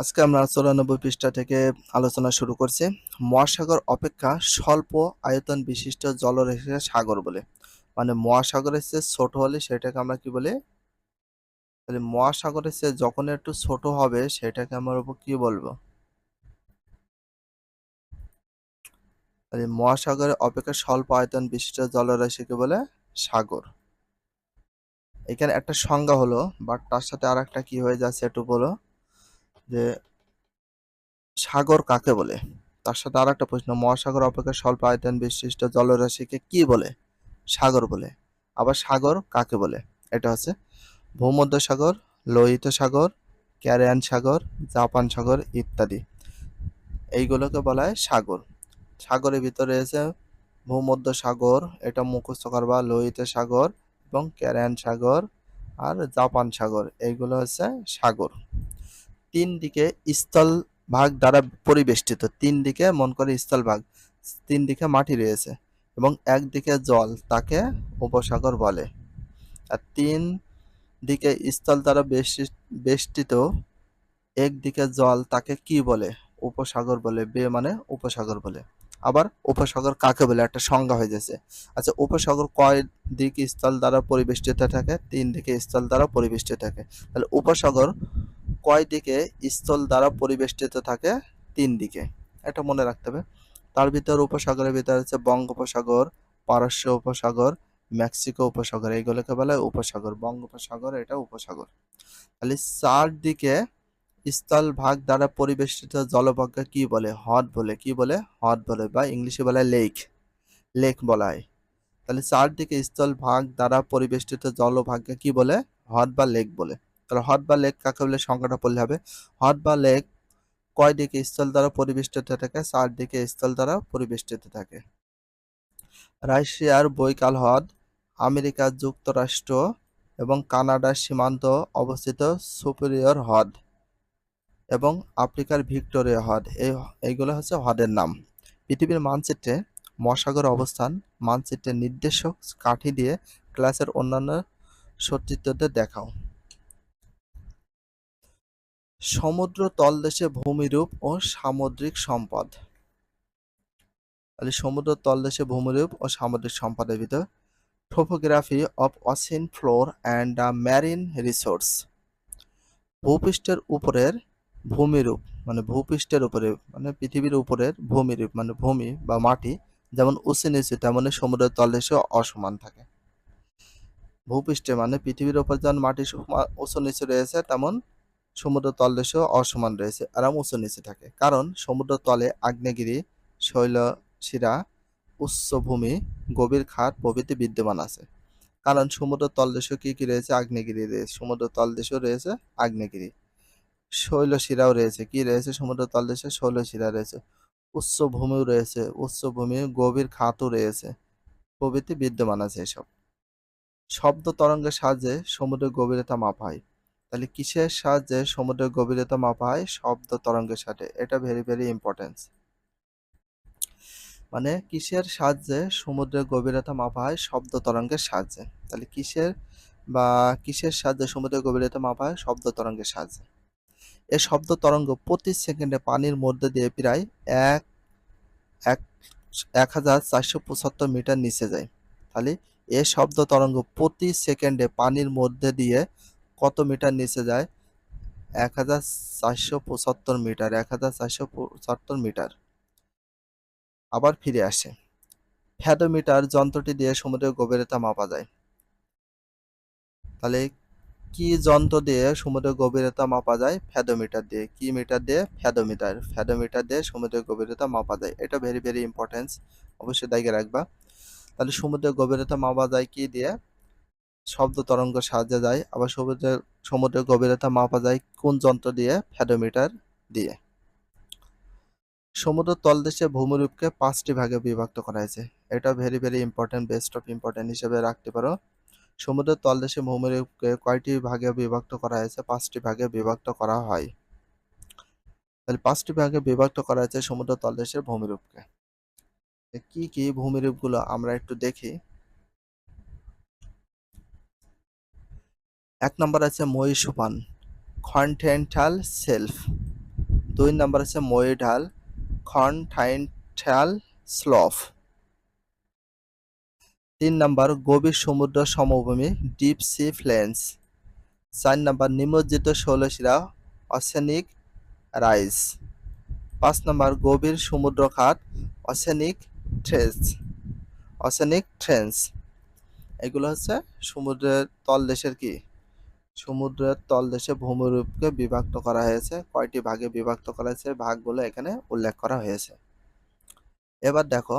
আজকে আমরা চুরানব্বই পৃষ্ঠা থেকে আলোচনা শুরু করছি। মহাসাগর অপেক্ষা স্বল্প আয়তন বিশিষ্ট জলরেখা সাগর বলে। মানে মহাসাগরের চেয়ে ছোট হলে সেটাকে আমরা কি বলি? তাহলে মহাসাগরের চেয়ে যখন একটু ছোট হবে সেটাকে আমরা কি বলব? তাহলে মহাসাগরের অপেক্ষা স্বল্প আয়তন বিশিষ্ট জলরাশিকে বলে? সাগর। এখানে একটা সংজ্ঞা হলো বাট তার সাথে আর একটা কি হয়ে যাচ্ছে একটু বলো। যে সাগর কাকে বলে? তার সাথে আর একটা প্রশ্ন, মহাসাগর অপেক্ষা স্বল্প আয়তন বিশিষ্ট জলরাশিকে কি বলে? সাগর বলে। আবার সাগর কাকে বলে? এটা হচ্ছে ভূমধ্য সাগর, লোহিত সাগর, ক্যারিয়ান সাগর, জাপান সাগর ইত্যাদি। এইগুলোকে বলা হয় সাগর। সাগরের ভিতরে রয়েছে ভূমধ্য সাগর, এটা মুখস্থ করবা লোহিত সাগর এবং ক্যারিয়ান সাগর আর জাপান সাগর, এইগুলো হচ্ছে সাগর। তিন দিকে স্থল ভাগ দ্বারা পরিবেষ্টিত, তিন দিকে মন করে স্থল ভাগ, তিন দিকে মাটি রয়েছে এবং একদিকে জল তাকে উপসাগর বলে। আর তিন দিকে স্থল দ্বারা বেষ্টি- বেষ্টিত একদিকে জল তাকে কি বলে? উপসাগর বলে, বে মানে উপসাগর বলে। আবার উপসাগর কাকে বলে? একটা সংজ্ঞা হয়ে যাচ্ছে আচ্ছা উপসাগর কয় দিক স্থল দ্বারা পরিবেষ্টিত থাকে? তিন দিকে স্থল দ্বারা পরিবেষ্টিত থাকে। তাহলে উপসাগর কয় দিকে স্থল দ্বারা পরিবেষ্টিত থাকে? তিন দিকে। এটা মনে রাখতে হবে। তার ভিতর উপসাগরের ভিতরে হচ্ছে বঙ্গোপসাগর, পারস্য উপসাগর, মেক্সিকো উপসাগর। এইগুলোকে বলা হয় উপসাগর। বঙ্গোপসাগর, এটা উপসাগর। তাহলে চারদিকে স্থল ভাগ দ্বারা পরিবেষ্টিত জলভাগকে কি বলে? হ্রদ বলে। কি বলে? হ্রদ বলে বা ইংলিশে বলে লেক। লেক বলা হয় তাহলে চারদিকে স্থল ভাগ দ্বারা পরিবেষ্টিত জলভাগকে কি বলে? হ্রদ বা লেক বলে। তাহলে হ্রদ বা লেক কাকে বলে? সংখ্যাটা পড়লে হবে। হ্রদ বা লেক কয় দিকে স্থল দ্বারা পরিবেষ্টিত থাকে? চারদিকে স্থল দ্বারা পরিবেষ্টিত থাকে। রাশিয়ার বৈকাল হ্রদ আমেরিকা যুক্তরাষ্ট্র এবং কানাডার সীমান্ত অবস্থিত সুপিরিয়র হ্রদ। এবং আফ্রিকার ভিক্টোরিয়া হ্রদ। এই এইগুলো হচ্ছে হ্রদের নাম। পৃথিবীর মানচিত্রে মহাসাগর অবস্থান, মানচিত্রের নির্দেশক কাঠি দিয়ে ক্লাসের অন্যান্য সচিত্রদের দেখাও। সমুদ্র তলদেশে ভূমিরূপ ও সামুদ্রিক সম্পদ। তাহলে সমুদ্র তলদেশে ভূমিরূপ ও সামুদ্রিক সম্পদের ভিতর topography of ocean floor and the marine resource ভূপৃষ্ঠের উপরের ভূমিরূপ মানে ভূপৃষ্ঠের উপরে মানে পৃথিবীর উপরের ভূমিরূপ মানে ভূমি বা মাটি, যেমন উঁচু নিচু তেমনি সমুদ্রের তলদেশে অসমান থাকে। ভূপৃষ্ঠে মানে পৃথিবীর উপর যেমন মাটি উঁচু নিচু রয়েছে, তেমন সমুদ্র তলদেশেও অসমান রয়েছে আরাম উঁচু নিচে থাকে। কারণ সমুদ্র তলে আগ্নেয়গিরি শৈলশিরা উচ্চভূমি গভীর খাত প্রভৃতি বিদ্যমান আছে। কারণ সমুদ্র তলদেশে কি কি রয়েছে? আগ্নেয়গিরি রয়েছে সমুদ্র তলদেশেও রয়েছে আগ্নেয়গিরি। শৈলশিরাও রয়েছে। কি রয়েছে? সমুদ্র তলদেশে শৈলশিরা রয়েছে। উচ্চভূমিও রয়েছে। উচ্চভূমি গভীর খাতও রয়েছে। প্রভৃতি বিদ্যমান আছে এসব। শব্দ তরঙ্গের সাহায্যে সমুদ্রের গভীরতা মাপা হয়। তাহলে কিসের সাহায্যে সমুদ্রের গভীরতা মাপা হয়? শব্দ তরঙ্গের সাথে এটা ভেরি ভেরি ইম্পর্টেন্স মানে কিসের সাহায্যে সমুদ্রের গভীরতা মাপা হয়? শব্দ তরঙ্গের সাহায্যে। তাহলে কিসের বা কিসের সাহায্যে সমুদ্রের গভীরতা মাপা হয়? শব্দ তরঙ্গের সাহায্যে। এই শব্দ তরঙ্গ প্রতি সেকেন্ডে পানির মধ্যে দিয়ে প্রায় এক এক এক হাজার চারশো পঁচাত্তর মিটার নিচে যায়। তাহলে এ শব্দ তরঙ্গ প্রতি সেকেন্ডে পানির মধ্যে দিয়ে কত মিটার নিচে যায়? এক হাজার চারশো পঁচাত্তর মিটার, এক হাজার চারশো পঁচাত্তর মিটার। আবার ফিরে আসে। ফ্যাদোমিটার যন্ত্রটি দিয়ে সমুদ্রের গভীরতা মাপা যায়। তাহলে কি যন্ত্র দিয়ে সমুদ্রের গভীরতা মাপা যায়? ফ্যাদোমিটার দিয়ে। কি মিটার দিয়ে? ফ্যাদোমিটার ফ্যাদোমিটার দিয়ে সমুদ্রের গভীরতা মাপা যায়। এটা ভেরি ভেরি ইম্পর্টেন্স অবশ্যই দায়িত্বে রাখবা। তাহলে সমুদ্রের গভীরতা মাপা যায় কি দিয়ে? শব্দ তরঙ্গ সাহায্যে যায়। আবার সমুদ্রের সমুদ্রের গভীরতা মাপা যায় কোন যন্ত্র দিয়ে? ফ্যাদোমিটার দিয়ে। সমুদ্র তলদেশে ভূমিরূপকে পাঁচটি ভাগে বিভক্ত করা হয়েছে। এটা very very important best of important হিসেবে রাখতে পারো। সমুদ্রের তলদেশে ভূমিরূপকে কয়টি ভাগে বিভক্ত করা হয়েছে? পাঁচটি ভাগে বিভক্ত করা হয়। তাহলে পাঁচটি ভাগে বিভক্ত করা হয়েছে সমুদ্র তলদেশের ভূমিরূপকে। কি কি ভূমিরূপগুলো আমরা একটু দেখি। এক নম্বর আছে মহীসোপান কন্টিনেন্টাল সেলফ। দুই নাম্বার হচ্ছে মই ঢাল কন্টাইনটাল স্লফ। তিন নাম্বার গভীর সমুদ্র সমভূমি ডিপ সি ফ্লেন্স। চার নাম্বার নিমজ্জিত শৈলশিরা অসেনিক রাইস। পাঁচ নাম্বার গভীর সমুদ্র খাত অসেনিক ট্রেস অসেনিক ট্রেন্স। এগুলো হচ্ছে সমুদ্রের তলদেশের কি? সমুদ্রের তলদেশে ভূমিরূপকে বিভক্ত করা হয়েছে, কয়টি ভাগে বিভক্ত করা হয়েছে, ভাগগুলো এখানে উল্লেখ করা হয়েছে। এবার দেখো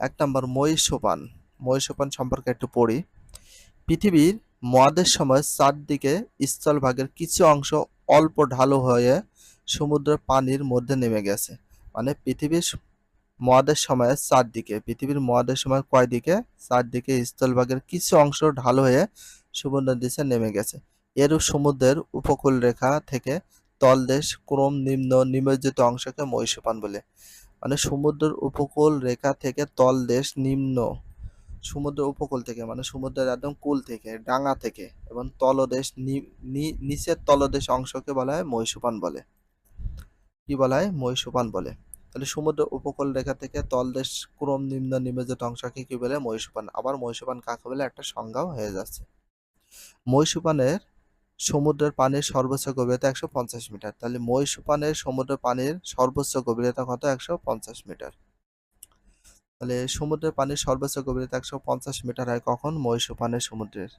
এক নম্বর মই সোপান মই সোপান সম্পর্কে একটু পড়ি। পৃথিবীর মহাদেশ সময় চারদিকে স্থলভাগের কিছু অংশ অল্প ঢালু হয়ে সমুদ্রের পানির মধ্যে নেমে গেছে। মানে পৃথিবীর মহাদেশ সময়ে চারদিকে, পৃথিবীর মহাদেশ সময় কয় দিকে চারদিকে স্থলভাগের কিছু অংশ ঢালু হয়ে সমুদ্রের দিকে নেমে গেছে। এরূপ সমুদ্রের উপকূল রেখা থেকে তলদেশ ক্রম নিম্ন নিমজ্জিত অংশকে মহিষপান বলে। মানে সমুদ্রের উপকূল রেখা থেকে তলদেশ নিম্ন। সমুদ্র উপকূল থেকে মানে সমুদ্রের একদম কূল থেকে, ডাঙা থেকে, এবং তলদেশ নিচের তলদেশ অংশকে বলা হয় মহিষপান বলে। কি বলা হয়? মহিষপান বলে। তাহলে সমুদ্র উপকূল রেখা থেকে তলদেশ ক্রম নিম্ন নিমজ্জিত অংশকে কি বলে? মহিষপান। আবার মহিষপান কাকে বলে? একটা সংজ্ঞাও হয়ে যাচ্ছে। মহিষপানের সমুদ্রের পানির সর্বোচ্চ গভীরতা একশো পঞ্চাশ মিটার। তাহলে মহিষপানের সমুদ্রের পানির সর্বোচ্চ গভীরতা কত? একশো পঞ্চাশ মিটার। তাহলে সমুদ্রের পানির সর্বোচ্চ গভীরতা একশো পঞ্চাশ মিটার হয় কখন? মহিষপানের সমুদ্রের।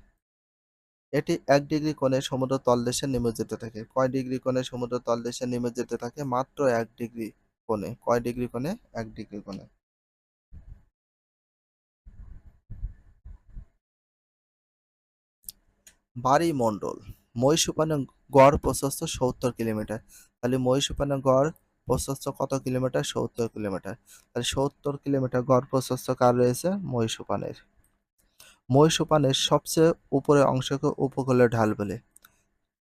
এটি এক ডিগ্রি কোণে সমুদ্র তলদেশে নিমজ্জিত থাকে। কয় ডিগ্রি কোণে সমুদ্র তলদেশে নিমজ্জিত থাকে? মাত্র এক ডিগ্রি কোণে। কয় ডিগ্রি কোণে? এক ডিগ্রি কোণে। বাড়িমণ্ডল মহিষুপানের গড় প্রশস্ত সত্তর কিলোমিটার। তাহলে মহিষুপানের গড় প্রশস্ত কত কিলোমিটার? সত্তর কিলোমিটার। তাহলে সত্তর কিলোমিটার গড় প্রশস্ত কার রয়েছে? মহিষুপানের মহিষুপানের সবচেয়ে উপরের অংশকে উপকূলীয় ঢাল বলে।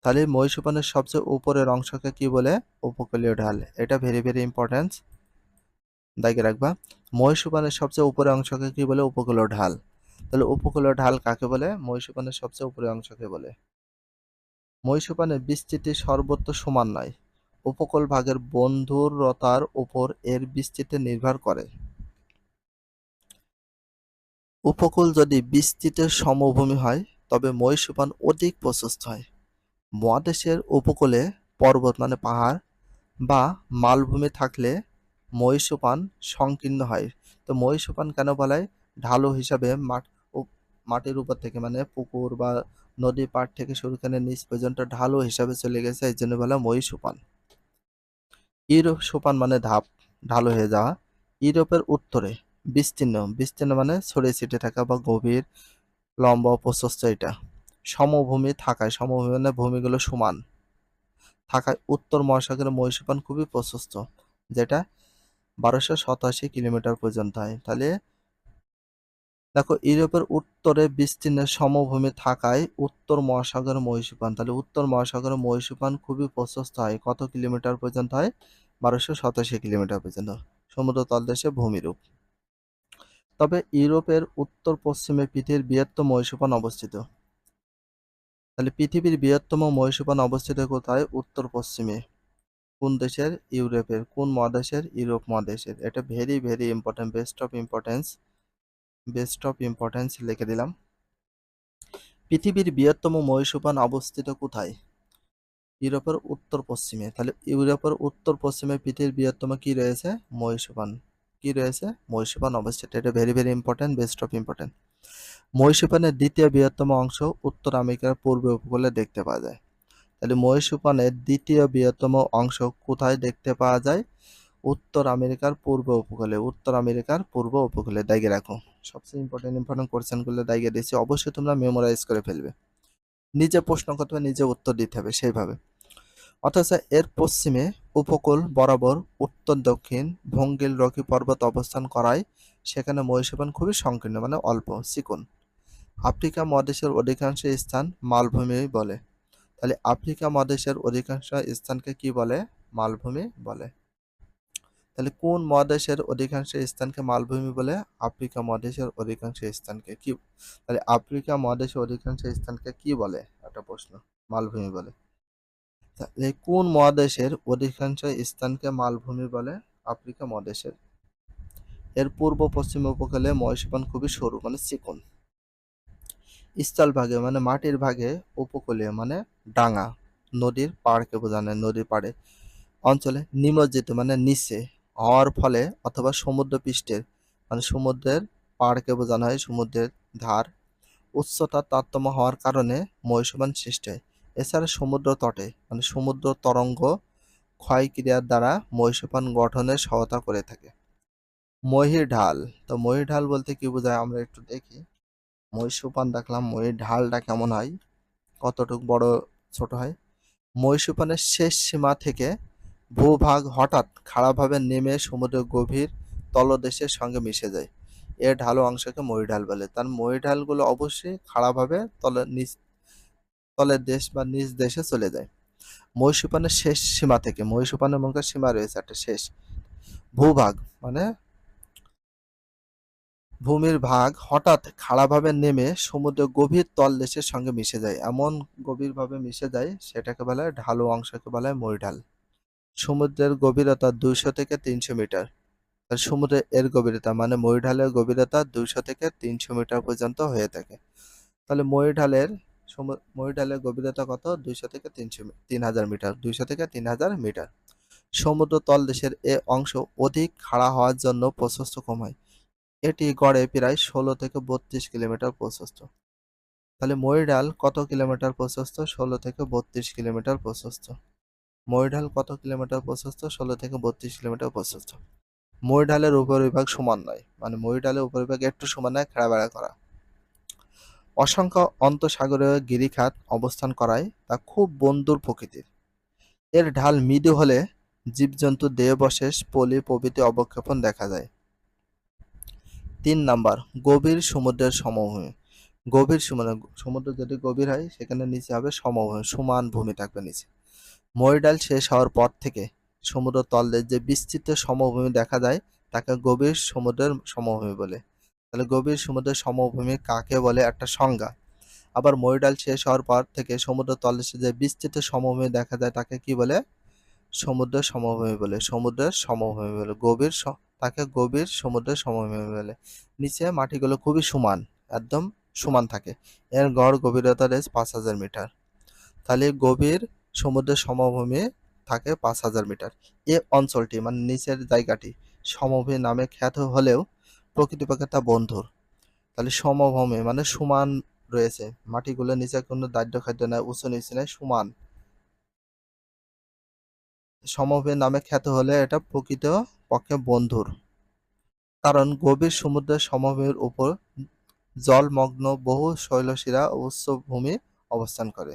তাহলে মহিষুপানের সবচেয়ে উপরের অংশকে কি বলে? উপকূলীয় ঢাল। এটা ভেরি ভেরি ইম্পর্টেন্স দাগে রাখবা। মহিষুপানের সবচেয়ে উপরের অংশকে কি বলে? উপকূলীয় ঢাল। তাহলে উপকূলীয় ঢাল কাকে বলে? মহিষুপানের সবচেয়ে উপরের অংশকে বলে। মহিষুপানের বিস্তৃতি সর্বত্র সমান নয়। উপকূল ভাগের বন্ধুরতার উপর এর বিস্তৃতি নির্ভর করে। উপকূল যদি বিস্তৃতের সমভূমি হয়, তবে মহিষুপান অধিক প্রশস্ত হয়। মহাদেশের উপকূলে পর্বত মানে পাহাড় বা মালভূমি থাকলে মহিষুপান সংকীর্ণ হয়। তো মহিষুপান কেন বলা? হয় ঢালু হিসাবে মাঠ মাটির উপর থেকে মানে পুকুর বা নদী পাড় থেকে শুরু করে নিচ পর্যন্ত ঢালু হিসাবে চলে গেছে, এই জন্য বলা হয় মহিষুপান ইউরোপ সোপান মানে ধাপ, ঢালু হয়ে যাওয়া। ইউরোপের উত্তরে বিস্তীর্ণ বিস্তীর্ণ মানে ছড়িয়ে ছিটে থাকা বা গভীর, লম্বা প্রশস্ত এটা। সমভূমি থাকায়, সমভূমি মানে ভূমিগুলো সমান। থাকায় উত্তর মহাসাগরের মহিষপান খুবই প্রশস্ত, যেটা বারোশো সতাশি কিলোমিটার পর্যন্ত হয়। তাহলে দেখো, ইউরোপের উত্তরে বিস্তীর্ণ সমভূমি থাকায় উত্তর মহাসাগরের মহিষপান তাহলে উত্তর মহাসাগরের মহিষপান খুবই প্রশস্ত হয়। কত কিলোমিটার পর্যন্ত হয়? বারোশো সাতাশি কিলোমিটার পর্যন্ত। সমুদ্র তলদেশে ভূমিরূপ। তবে ইউরোপের উত্তর পশ্চিমে পৃথিবীর বৃহত্তম মহিষপান অবস্থিত। তাহলে পৃথিবীর বৃহত্তম মহিষপান অবস্থিত কোথায়? উত্তর পশ্চিমে। কোন দেশের? ইউরোপের। কোন মহাদেশের? ইউরোপ মহাদেশের। এটা very very important best of importance best of importance লিখে দিলাম। পৃথিবীর বৃহত্তম মহিষপান অবস্থিত কোথায়? ইউরোপের উত্তর পশ্চিমে। তাহলে ইউরোপের উত্তর পশ্চিমে পৃথিবীর বৃহত্তম কি রয়েছে? মহিষপান কি রয়েছে? মহিষপান অবস্থিত। এটা very very important best of important মহিষপানের দ্বিতীয় বৃহত্তম অংশ উত্তর আমেরিকার পূর্ব উপকূলে দেখতে পাওয়া যায়। তাহলে মহিষপানের দ্বিতীয় বৃহত্তম অংশ কোথায় দেখতে পাওয়া যায়? উত্তর আমেরিকার পূর্ব উপকূলে, উত্তর আমেরিকার পূর্ব উপকূলে দাগিয়ে রাখো। সবচেয়ে ইম্পর্টেন্ট ইম্পর্টেন্ট কোশ্চেনগুলো দাগিয়ে দিয়েছি। অবশ্যই তোমরা মেমোরাইজ করে ফেলবে। নিজে প্রশ্ন করতে নিজে উত্তর দিতে হবে সেইভাবে। অথচ এর পশ্চিমে উপকূল বরাবর উত্তর, দক্ষিণ ভঙ্গিল রকি পর্বত অবস্থান করায় সেখানে মহিষপান খুবই সংকীর্ণ মানে অল্প চিকন আফ্রিকা মহাদেশের অধিকাংশ স্থান মালভূমি বলে। তাহলে আফ্রিকা মহাদেশের অধিকাংশ স্থানকে কি বলে? মালভূমি বলে। তাহলে কোন মহাদেশের অধিকাংশ স্থানকে মালভূমি বলে? আফ্রিকা মহাদেশের অধিকাংশ স্থানকে কি তাহলে আফ্রিকা মহাদেশের অধিকাংশ স্থানকে কি বলে? একটা প্রশ্ন মালভূমি বলে। তাহলে কোন মহাদেশের অধিকাংশ স্থানকে মালভূমি বলে? আফ্রিকা মহাদেশের। এর পূর্ব পশ্চিম উপকূলে মহিষপান খুবই সরু মানে চিকন। স্থল ভাগে মানে মাটির ভাগে উপকূলীয় মানে ডাঙা নদীর পাড়কে বোঝানো হয়, নদীর পাড়ে। অঞ্চলে নিমজ্জিত মানে নিচে। হওয়ার ফলে অথবা সমুদ্র পৃষ্ঠের মানে সমুদ্রের পাড়কে বোঝানো হয় সমুদ্রের ধার উচ্চতার তারতম্য হওয়ার কারণে মহিষবান সৃষ্টি হয়। এছাড়া সমুদ্র তটে মানে সমুদ্র তরঙ্গ ক্ষয় ক্রিয়ার দ্বারা মহিষপান গঠনে সহায়তা করে থাকে। মহির ঢাল, তো মহির ঢাল বলতে কি বোঝায় আমরা একটু দেখি। মহিষপান দেখলাম মহির ঢালটা কেমন হয়, কতটুক বড় ছোট হয়। মহিষপানের শেষ সীমা থেকে ভূভাগ হঠাৎ খাড়াভাবে নেমে সমুদ্রের গভীর তলদেশের সঙ্গে মিশে যায়। এর ঢালু অংশকে মহিঢাল বলে। তার মহিঢালগুলো অবশ্যই খাড়াভাবে তলে নিচ, তলের দেশ বা নিজ দেশে চলে যায়। মহিষুপানের শেষ সীমা থেকে মহিষুপানের মধ্যে সীমা রয়েছে একটা শেষ। ভূভাগ মানে ভূমির ভাগ হঠাৎ খাড়াভাবে নেমে সমুদ্রের গভীর তলদেশের সঙ্গে মিশে যায়। এমন গভীরভাবে মিশে যায়, সেটাকে বলা হয় ঢালু অংশকে বলা হয় মহিঢাল সমুদ্রের গভীরতা দুইশো থেকে তিনশো মিটার। আর সমুদ্রের এর গভীরতা মানে মহিঢালের গভীরতা দুইশো থেকে তিনশো মিটার পর্যন্ত হয়ে থাকে। তাহলে মহিঢালের সমু- মহিঢালের গভীরতা কত? দুইশো থেকে তিনশো তিন হাজার মিটার, দুইশো থেকে তিন হাজার মিটার। সমুদ্র তলদেশের এ অংশ অধিক খাড়া হওয়ার জন্য প্রশস্ত কম হয়। এটি গড়ে প্রায় ষোলো থেকে বত্রিশ কিলোমিটার প্রশস্ত। তাহলে মহিঢাল কত কিলোমিটার প্রশস্ত? ষোলো থেকে বত্রিশ কিলোমিটার প্রশস্ত। মহিঢাল কত কিলোমিটার প্রশস্ত? ষোলো থেকে বত্রিশ কিলোমিটার প্রশস্ত। মহিঢালের উপরিভাগ সমান নয়। মানে মহিঢালের উপরিভাগ একটু সমান নয় খেড়াবেড়া করা। অসংখ্য অন্তঃসাগরীয় গিরিখাত অবস্থান করায় তা খুব বন্ধুর প্রকৃতির। এর ঢাল মৃদু হলে জীবজন্তু দেহবশেষ, পলি প্রভৃতি অবক্ষেপণ দেখা যায়। তিন নাম্বার, গভীর সমুদ্রের সমভূমি। গভীর সমুদ্র সমুদ্র যদি গভীর হয়, সেখানে নিচে হবে সমভূমি। সমান ভূমি থাকবে নিচে। মহিডাল শেষ হওয়ার পর থেকে সমুদ্র তলদেশ যে বিস্তৃত সমভূমি দেখা যায়, তাকে গভীর সমুদ্রের সমভূমি বলে। তাহলে গভীর সমুদ্রের সমভূমি কাকে বলে? একটা সংজ্ঞা। আবার মহিডাল শেষ হওয়ার পর থেকে সমুদ্র তলদেশে যে বিস্তৃত সমভূমি দেখা যায়, তাকে কি বলে? সমুদ্রের সমভূমি বলে, সমুদ্রের সমভূমি বলে। গভীর তাকে গভীর সমুদ্রের সমভূমি বলে। নিচে মাটিগুলো খুবই সমান, একদম সমান থাকে। এর গড় গভীরতা রয়েছে পাঁচ হাজার মিটার। তাহলে গভীর সমুদ্রের সমভূমি থাকে পাঁচ হাজার মিটার। এ অঞ্চলটি মানে নিচের জায়গাটি, সমভূমি নামে খ্যাত হলেও প্রকৃতপক্ষে তা বন্ধুর। তাহলে সমভূমি মানে সমান রয়েছে। মাটিগুলো নিচে কোনো দাহ্য খাদ্য নাই, উঁচু নিচু নাই, সমান। সমভূমি নামে খ্যাত হলে এটা প্রকৃত পক্ষে বন্ধুর। কারণ গভীর সমুদ্রের সমভূমির উপর জলমগ্ন বহু শৈলশিরা উচ্চভূমি অবস্থান করে।